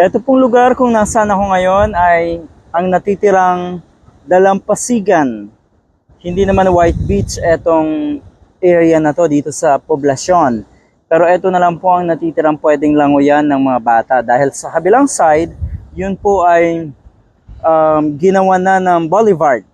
Ito pong lugar kung nasaan ako ngayon ay ang natitirang dalampasigan. Hindi naman White Beach etong area na to dito sa poblasyon. Pero ito na lang po ang natitirang pwedeng languyan ng mga bata dahil sa kabilang side, yun po ay um, ginawa na ng Boulevard.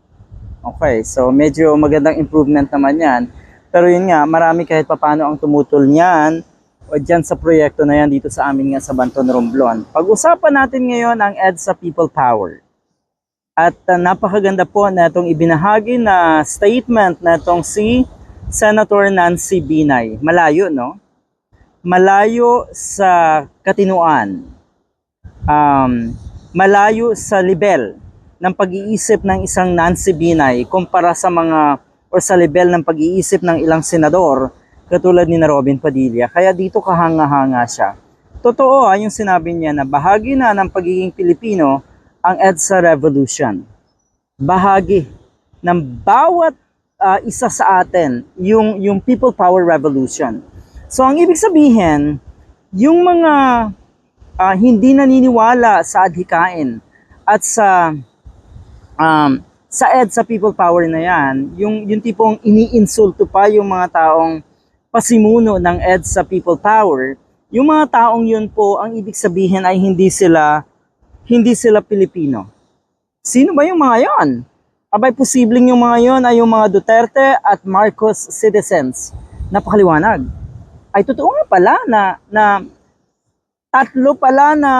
Okay, so medyo magandang improvement naman yan. Pero yun nga, marami kahit papano ang tumutol niyan o dyan sa proyekto na yan dito sa amin nga sa Banton Romblon. Pag-usapan natin ngayon ang EDSA People Power. At uh, napakaganda po na itong ibinahagi na statement na itong si Senator Nancy Binay. Malayo, no? Malayo sa katinuan. Um, malayo sa level ng pag-iisip ng isang Nancy Binay kumpara sa mga o sa level ng pag-iisip ng ilang senador katulad ni na Robin Padilla. Kaya dito kahanga-hanga siya. Totoo ah, yung sinabi niya na bahagi na ng pagiging Pilipino ang EDSA Revolution. Bahagi ng bawat ah, isa sa atin yung, yung People Power Revolution. So ang ibig sabihin, yung mga ah, hindi naniniwala sa adhikain at sa um, sa ed sa people power na yan, yung, yung tipong iniinsulto pa yung mga taong pasimuno ng ed sa people power, yung mga taong yun po, ang ibig sabihin ay hindi sila, hindi sila Pilipino. Sino ba yung mga yon? Abay, posibleng yung mga yon ay yung mga Duterte at Marcos citizens. Napakaliwanag. Ay, totoo nga pala na, na tatlo pala na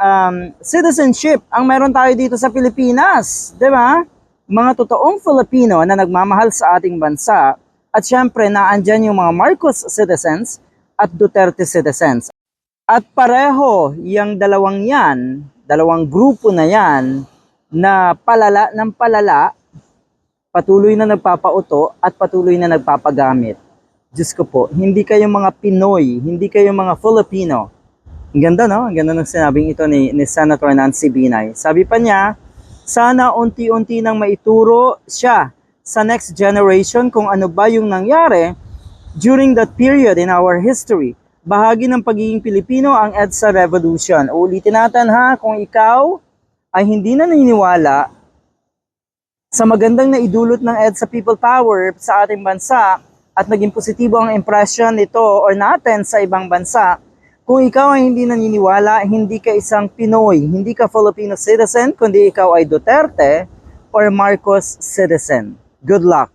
um, citizenship ang meron tayo dito sa Pilipinas. Di ba? Mga totoong Filipino na nagmamahal sa ating bansa. At syempre, naandyan yung mga Marcos citizens at Duterte citizens. At pareho yung dalawang yan, dalawang grupo na yan, na palala ng palala, patuloy na nagpapauto at patuloy na nagpapagamit. Diyos ko po, hindi kayo mga Pinoy, hindi kayo mga Filipino. Ang ganda, no? Ang ganda ng sinabing ito ni, ni Senator Nancy Binay. Sabi pa niya, sana unti-unti nang maituro siya sa next generation kung ano ba yung nangyari during that period in our history. Bahagi ng pagiging Pilipino ang EDSA Revolution. Ulitin natin ha, kung ikaw ay hindi na naniniwala sa magandang naidulot ng EDSA People Power sa ating bansa at naging positibo ang impression nito or natin sa ibang bansa, kung ikaw ay hindi naniniwala, hindi ka isang Pinoy, hindi ka Filipino citizen, kundi ikaw ay Duterte or Marcos citizen. Good luck!